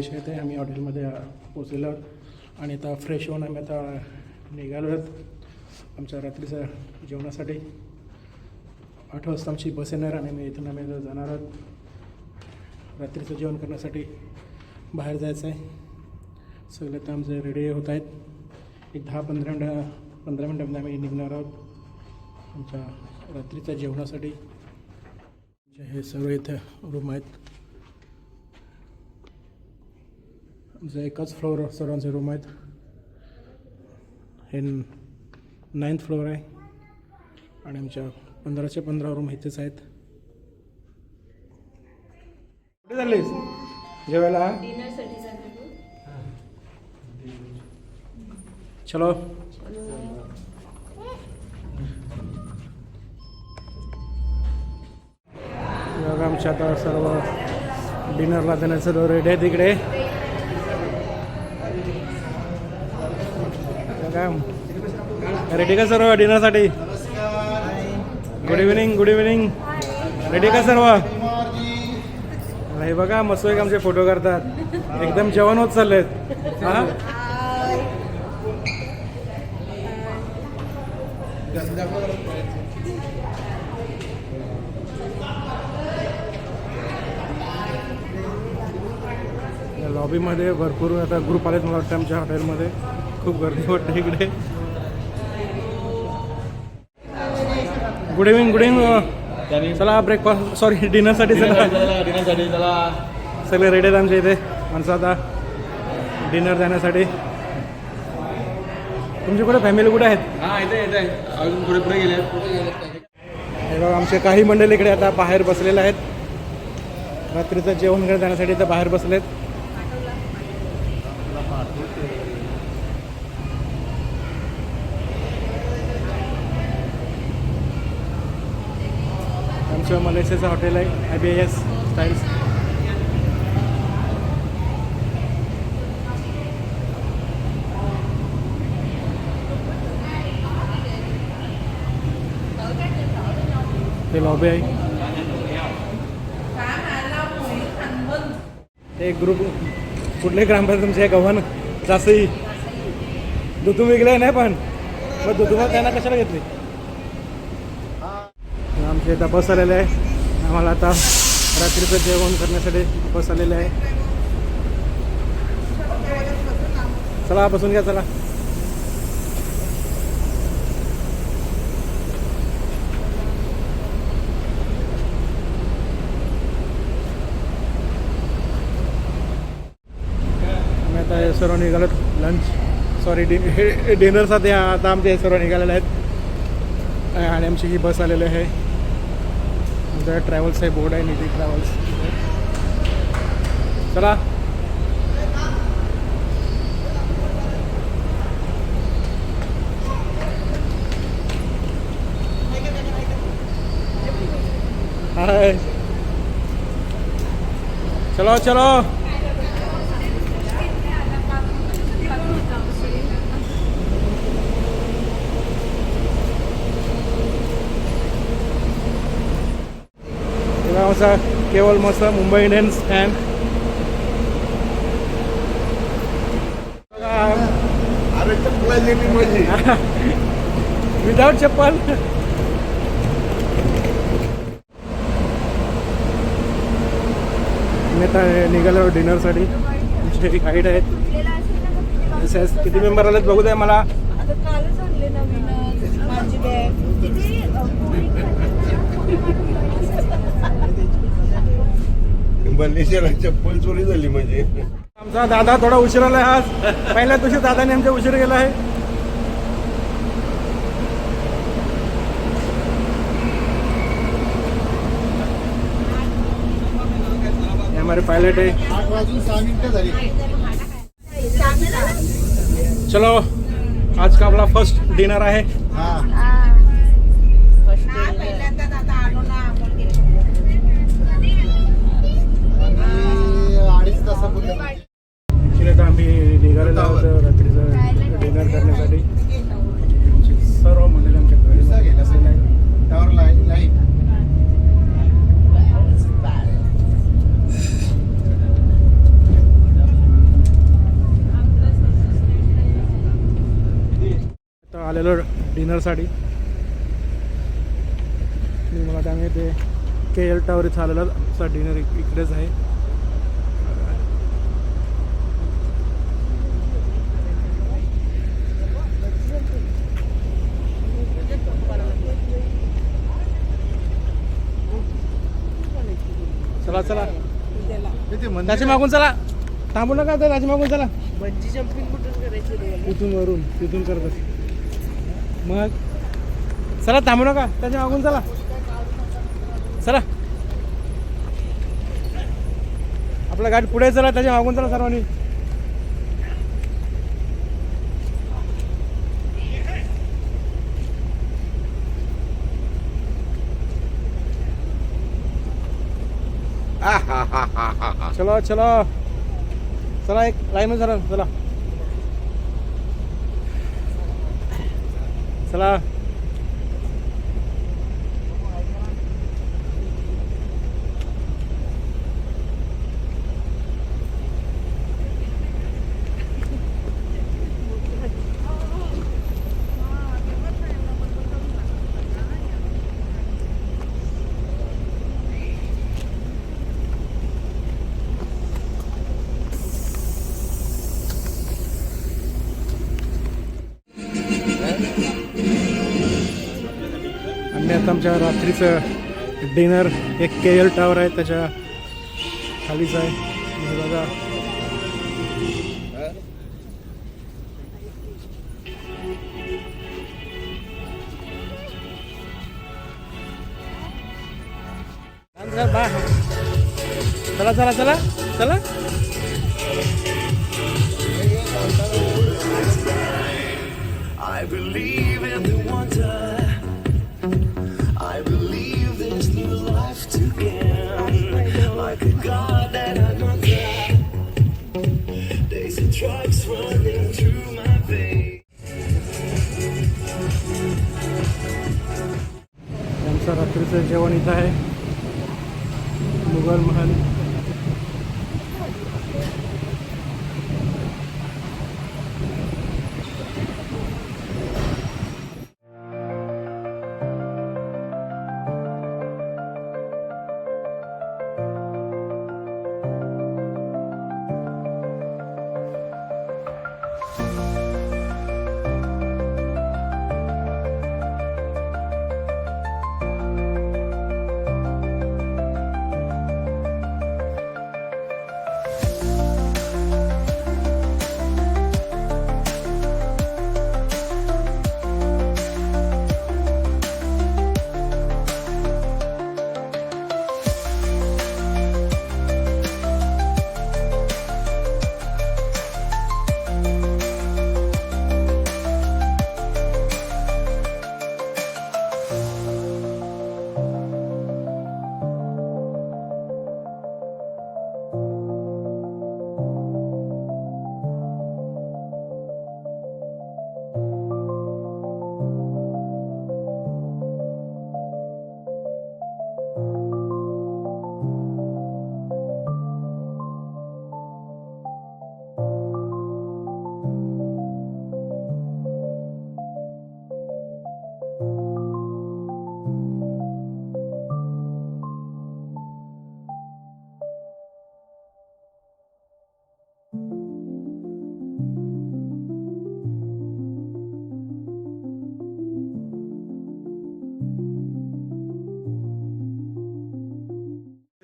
Malaysia येथे आम्ही हॉटेलमध्ये पोचलेलो आहोत. आणि आता फ्रेश होऊन आम्ही आता निघालो आहोत आमच्या रात्रीच्या जेवणासाठी. आठ वाजता आमची बस येणार आणि मी इथून आम्ही जाणार आहोत. रात्रीचं जेवण करण्यासाठी बाहेर जायचं आहे. सगळे तर आमचे रेडी होत आहेत. एक दहा पंधरा मिनटं पंधरा मिनटामध्ये आम्ही निघणार आहोत आमच्या रात्रीच्या जेवणासाठी. जे हे सर्व इथे रूम आहेत. आमचं एकाच फ्लोअर सर्वांचे रूम आहेत हे नाईन्थ फ्लोअर आहे आणि आमच्या पंधराचे पंधरा रूम इथेच आहेत कुठे चाललीस जेवायला चलो बघा आमच्या आता सर्व डिनरला जाण्याचं सर्व रेडी आहे तिकडे काय? रेडी का सर्व डिनरसाठी? Good evening good evening ready का सर्व? हे बघा मस्त एक आमचे फोटो करतात. एकदम जेवण होत चाललेत. हा? या लॉबीमध्ये भरपूर आता ग्रुप आलेत मला वाटतं आमच्या हॉटेलमध्ये खूप गर्दी वाटते इकडे. गुड इव्हिनिंग गुड इव्हिनिंग चला ब्रेकफास्ट सॉरी डिनरसाठी चला. डिनरसाठी त्याला सगळे रेडी आहेत आमच्या इथे. माणसं आता डिनर जाण्यासाठी तुमची कुठे? फॅमिली कुठे आहेत? हा पुढे गेले. हे बघा आमचे काही मंडळी इकडे आता बाहेर बसलेले आहेत. रात्रीचं जेवण घेऊन जाण्यासाठी इथं बाहेर बसलेत. आमचं मलेशियाचं हॉटेल आहे आय बी एस स्टाईल्स हे लॉबी आहे. एक ग्रुप कुठले ग्रामपंचायत तुमचे? गव्हाण जासई. दुधू विकले नाही पण? मग दुतू त्यांना कशाला घेतली? आमच्या इथं बस आलेलं आहे. आम्हाला आता रात्रीचं जेवण करण्यासाठी बस आलेलं आहे. चला बसून घ्या चला. आता सर्व निघालो लंच सॉरी डि हे डिनरसाठी आता आमच्या सर्व निघालेले आहेत. आणि आमची ही बस आलेली आहे. आमचं ट्रॅव्हल्स आहे बोर्ड आहे निधी ट्रॅव्हल्स चला. हाय. चलो चलो. असा केवळ मस्त मुंबई इंडियन्स फॅन विदाउट चप्पल. मी आता निघालो डिनरसाठी. आमचे गाईड आहेत. किती मेंबर आलेत बघू द्या मला. आता चप्पल चोरी झाली म्हणजे. आमचा दादा थोडा उशीर आला आज. पहिल्या दिवशी दादाने आमच्या उशीर गेला आहे. हमारे पायलट है चलो आज का आपला फर्स्ट डिनर आहे पहिल्यांदाच आता आलो ना आणि अडीच तासापूर्वी ॲक्च्युली आता आम्ही निघालेलो आहोत रात्रीचं डिनर करण्यासाठी आमची सर्व मंडळी आमच्या घरी विसा गेला बसलेली आहेत. टावर लाइट लाइट आलेलो डिनरसाठी मी मला त्यामुळे ते के एल टावर इथं आलेला आमचा डिनर इकडेच आहे. चला चला. त्याच्या मागून चला. थांबू नका तर त्याच्या मागून चला. बंजी जम्पिंग कुठून करायची? रे? इथून वरून तिथून करत. मग चला थांबू नका. त्याच्या मागून चला. चला. आपला गाडी पुढे चला त्याच्या मागून चला सर्वांनी. चलो चलो. चला एक लाईन चला चला. चला आमच्या रात्रीचं डिनर एक के एल टावर आहे त्याच्या खालीच आहे. बघा. चला चला चला चला. I believe जेवण इथं आहे. मुघल महल.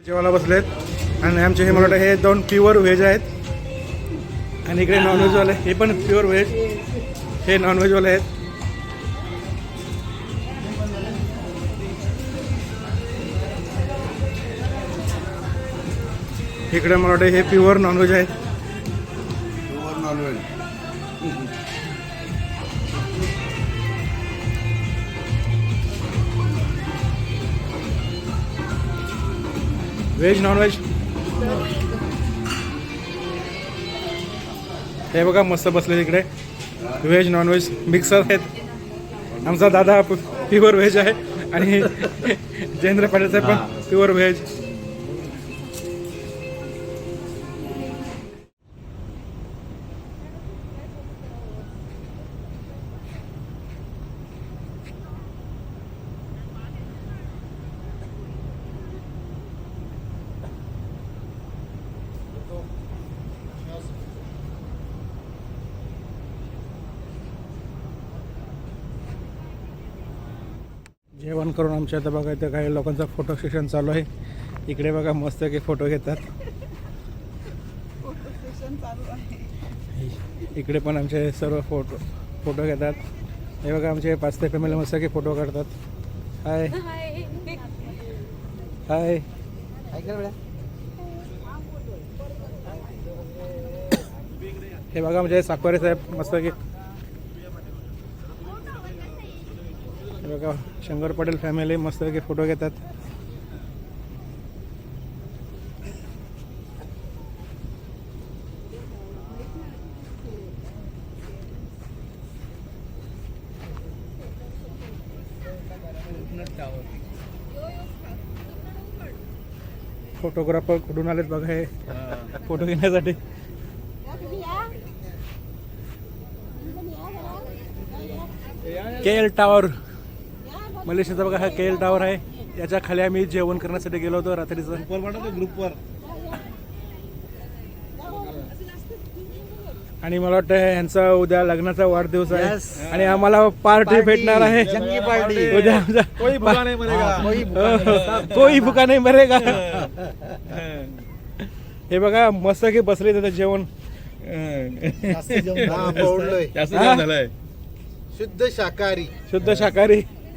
जेवायला बसलेत. आणि आमचे हे मला हे दोन प्युअर व्हेज आहेत. आणि इकडे नॉनव्हेजवाले हे पण प्युअर व्हेज हे नॉनव्हेजवाले आहेत. इकडे मला हे प्युअर नॉनव्हेज आहेत. व्हेज नॉनव्हेज हे बघा मस्त बसले तिकडे व्हेज नॉनव्हेज मिक्सर आहेत. आमचा दादा प्युअर व्हेज आहे. आणि जयेंद्र पाटील साहेब पण प्युअर व्हेज जेवण करून आमच्या आता बघा इथं काही लोकांचा फोटो सेशन चालू आहे. इकडे बघा मस्त की फोटो घेतात. फोटो सेशन चालू आहे. इकडे पण आमचे सर्व फोटो फोटो घेतात. हे बघा आमचे पाच ते फॅमिली मस्त की फोटो काढतात. हाय हाय हे बघा म्हणजे साकवारे साहेब मस्त की बघा शंकर पटेल फॅमिली मस्त की फोटो घेतात. फोटोग्राफर कुठून आलेत बघा हे. फोटो घेण्यासाठी. के एल टावर मलेशियाचा बघा हा के एल टावर आहे. याच्या खाली आम्ही जेवण करण्यासाठी गेलो होतो रात्रीचं. ग्रुपवर आणि मला वाटतं यांचा उद्या लग्नाचा वाढदिवस आहे. आणि आम्हाला पार्टी भेटणार आहे. जंगी पार्टी. उद्या आमचा कोई भुका नहीं मरेगा. कोई कोई भुका नाही मरेगा. हे बघा मस्त की बसले तिथं जेवण? शुद्ध शाकाहारी. शुद्ध शाकाहारी.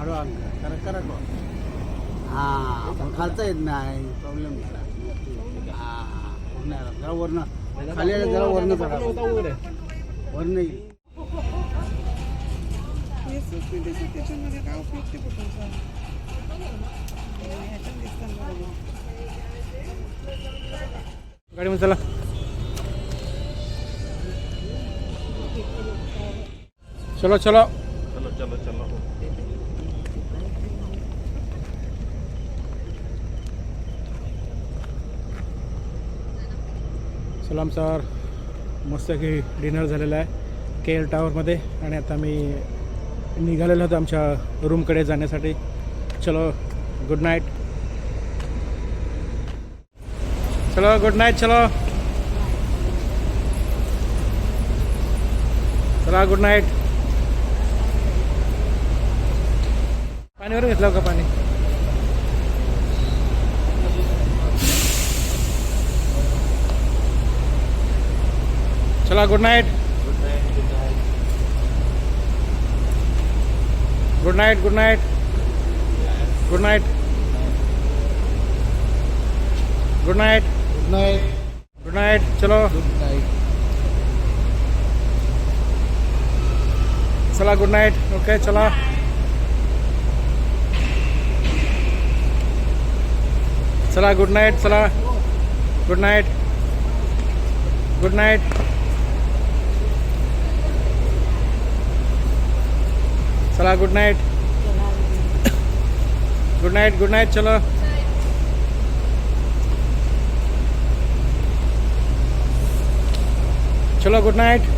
एकदम टेस्टी होतं टेस्टी हा पण खालचा येत नाही. प्रॉब्लेम हा पूर्ण आहे. जरा वरनं. खाली आलं जरा वरनं चढा वरनं येईल त्याच्यामध्ये काय उपयोग ते फोटोचा ह्याच्यात दिसतात बरोबर गाडीमध्ये चला. चलो चलो. चलो चलो चलो. चला आमचा मस्त की डिनर झालेला आहे. के एल टावरमध्ये आणि आता मी निघालेलो होतो आमच्या रूमकडे जाण्यासाठी. चलो गुड नाईट चलो गुड नाईट चलो. चला गुड नाईट पाणीवर घेतलं का पाणी? चला good night good night good night good night good night good night good night चलो गुड नाईट चला गुड नाईट ओके चला चला गुड नाईट चला गुड नाईट गुड नाईट चला good night good night good night चलो. चलो good night